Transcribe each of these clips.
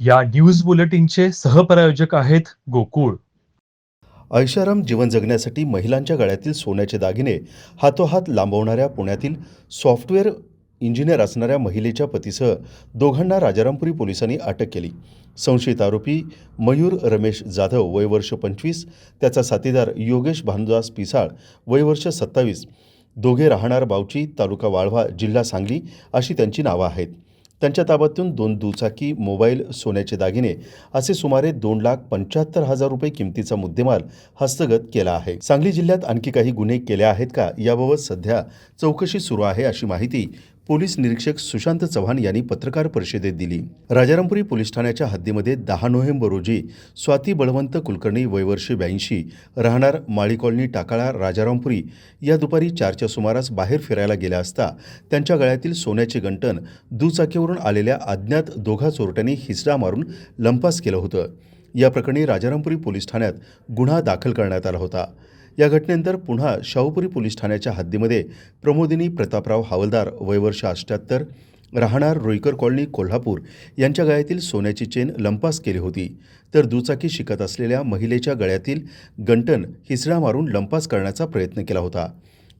या न्यूज बुलेटिनचे सहप्रायोजक आहेत गोकुळ. ऐशाराम जीवन जगण्यासाठी महिलांच्या गळ्यातील सोन्याचे दागिने हातोहात लांबवणाऱ्या पुण्यातील सॉफ्टवेअर इंजिनियर असणाऱ्या महिलेच्या पतीसह दोघांना राजारामपुरी पोलिसांनी अटक केली. संशयित आरोपी मयूर रमेश जाधव वय वर्ष पंचवीस त्याचा साथीदार योगेश भानुदास पिसाळ वय वर्ष सत्तावीस. दोघे राहणार बावची तालुका वाळवा जिल्हा सांगली अशी त्यांची नावं आहेत. त्यांच्या ताब्यातून दोन दुचाकी मोबाईल सोन्याचे दागिने असे सुमारे दोन लाख पंच्याहत्तर हजार रुपये किमतीचा मुद्देमाल हस्तगत केला आहे. सांगली जिल्ह्यात आणखी काही गुन्हे केले आहेत का? याबाबत सध्या चौकशी सुरू आहे अशी माहिती पोलीस निरीक्षक सुशांत चव्हाण यांनी पत्रकार परिषदेत दिली. राजारामपुरी पोलीस ठाण्याच्या हद्दीमध्ये दहा नोव्हेंबर रोजी स्वाती बळवंत कुलकर्णी वयवर्षे ब्याऐंशी राहणार माळी कॉलनी टाकाळा राजारामपुरी या दुपारी चारच्या सुमारास बाहेर फिरायला गेल्या असता त्यांच्या गळ्यातील सोन्याचे गंटन दुचाकीवरून आलेल्या अज्ञात दोघा चोरट्यांनी हिसडा मारून लंपास केलं होतं. या प्रकरणी राजारामपुरी पोलीस ठाण्यात गुन्हा दाखल करण्यात आला होता. या घटनेनंतर पुन्हा शाहूपुरी पोलीस ठाण्याच्या हद्दीमध्ये प्रमोदिनी प्रतापराव हवलदार वयवर्ष अष्ट्याहत्तर राहणार रोईकर कॉलनी कोल्हापूर यांच्या गळ्यातील सोन्याची चेन लंपास केली होती. तर दुचाकी शिकत असलेल्या महिलेच्या गळ्यातील गंटन हिसडा मारून लंपास करण्याचा प्रयत्न केला होता.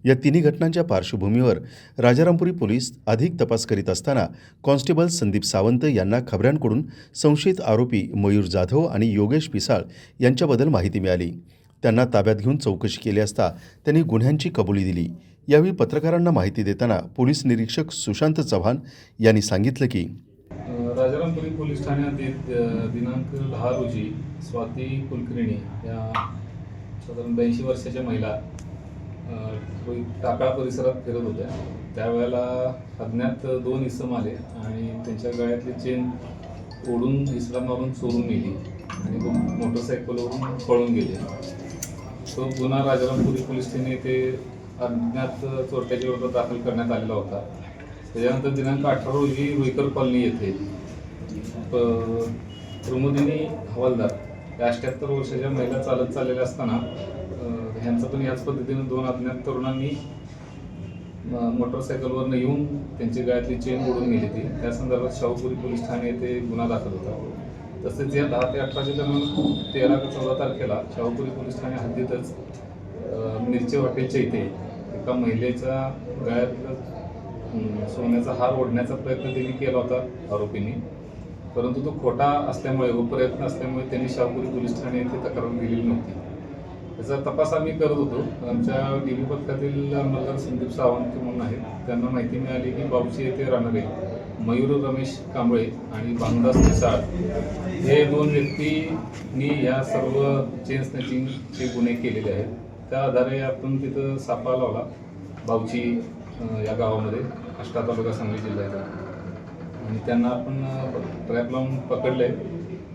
या तिन्ही घटनांच्या पार्श्वभूमीवर राजारामपुरी पोलीस अधिक तपास करीत असताना कॉन्स्टेबल संदीप सावंत यांना खबऱ्यांकडून संशयित आरोपी मयूर जाधव आणि योगेश पिसाळ यांच्याबद्दल माहिती मिळाली. त्यांना ताब्यात घेऊन चौकशी केली असता त्यांनी गुन्ह्यांची कबुली दिली. यावेळी पत्रकारांना माहिती देताना पोलीस निरीक्षक सुशांत चव्हाण यांनी सांगितलं की राजारामपुरी पोलीस ठाण्यात दिनांक दहा रोजी स्वाती कुलकर्णी या साधारण ब्याऐंशी वर्षाच्या महिला टाकळा परिसरात फिरत होत्या. त्यावेळेला अज्ञात दोन इसम आले आणि त्यांच्या गळ्यातली चेन ओढून इसरा मारून चोरून नेली आणि मोटरसायकलवरून पळून गेले. तो गुन्हा राजारामपुरी पोलीस ठाणे येथे अज्ञात चोरट्याच्या विरोधात दाखल करण्यात आलेला होता. त्याच्यानंतर दिनांक अठरा रोजी रुईकर कॉलनी येथे प्रमोदिनी हवालदार या अठ्याहत्तर वर्षाच्या महिला चालत चाललेल्या असताना ह्यांचा ह्यांचं पण याच पद्धतीने दोन अज्ञात तरुणांनी म- मोटरसायकलवरनं येऊन त्यांची गाळ्यातली चेन ओढून नेली ती त्या संदर्भात शाहूपुरी पोलीस ठाणे येथे गुन्हा दाखल होता. तसेच या दहा ते अठराच्या दरम्यान तेरा ते चौदा तारखेला शाहूपुरी पोलीस ठाणे हद्दीतच मिरचे वाटेच्या हॉटेलच्या इथे एका महिलेच्या गळ्यात सोन्याचा हार ओढण्याचा प्रयत्न त्यांनी केला होता आरोपींनी. परंतु तो खोटा असल्यामुळे व प्रयत्न असल्यामुळे त्यांनी शाहपुरी पोलीस ठाणे येथे तक्रार दिलेली नव्हती. त्याचा तपास आम्ही करत होतो. आमच्या डी पथकातील अंमलदार संदीप सावंत म्हणून आहेत. त्यांना माहिती मिळाली की बावशी येथे राहणारे मयूर रमेश कांबळे आणि भानुदास मिसाळ हे दोन व्यक्तींनी या सर्व चेन स्नॅचिंगचे गुन्हे केलेले आहेत. त्या आधारे आपण तिथं सापा लावला बावची या गावामध्ये अष्टा तालुका सांगली जिल्ह्याचा. आणि त्यांना आपण ट्रॅप लावून पकडले.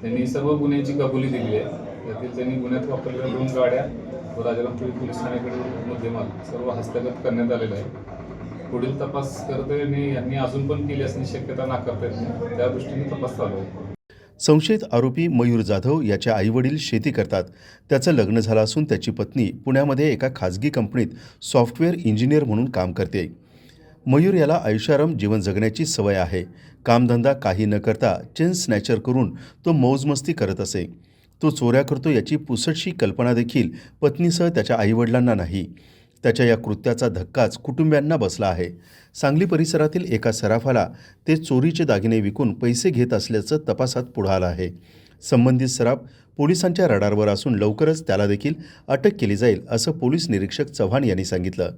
त्यांनी सर्व गुन्ह्यांची कबुली दिली आहे. त्यातील त्यांनी गुन्ह्यात वापरलेल्या दोन गाड्या व राजारामपुरी पोलीस ठाण्याकडे मुद्देमाल सर्व हस्तगत करण्यात आलेला आहे पुढील तपास करत आणि यांनी अजून पण केली असण्याची शक्यता नाकारता त्या दृष्टीने तपास चालू आहे. संशयित आरोपी मयूर जाधव याच्या आईवडील शेती करतात. त्याचं लग्न झालं असून त्याची पत्नी पुण्यामध्ये एका खाजगी कंपनीत सॉफ्टवेअर इंजिनियर म्हणून काम करते. मयूर याला ऐशाराम जीवन जगण्याची सवय आहे. कामधंदा काही न करता चेन स्नॅचर करून तो मौजमस्ती करत असे. तो चोऱ्या करतो याची पुसटशी कल्पना देखील पत्नीसह त्याच्या आईवडिलांना नाही. त्याच्या या कृत्याचा धक्काच कुटुंबियांना बसला आहे. सांगली परिसरातील एका सराफाला ते चोरीचे दागिने विकून पैसे घेत असल्याचं तपासात पुढं आलं आहे. संबंधित सराफ पोलिसांच्या रडारवर असून लवकरच त्याला देखील अटक केली जाईल असं पोलीस निरीक्षक चव्हाण यांनी सांगितलं.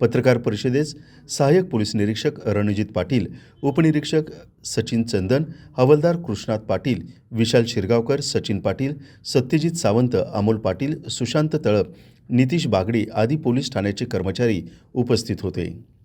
पत्रकार परिषदेस सहाय्यक पोलीस निरीक्षक रणजित पाटील उपनिरीक्षक सचिन चंदन हवालदार कृष्णात पाटील विशाल शिरगावकर सचिन पाटील सत्यजित सावंत अमोल पाटील सुशांत तळप नितीश बागडी आदी पोलीस ठाण्याचे कर्मचारी उपस्थित होते.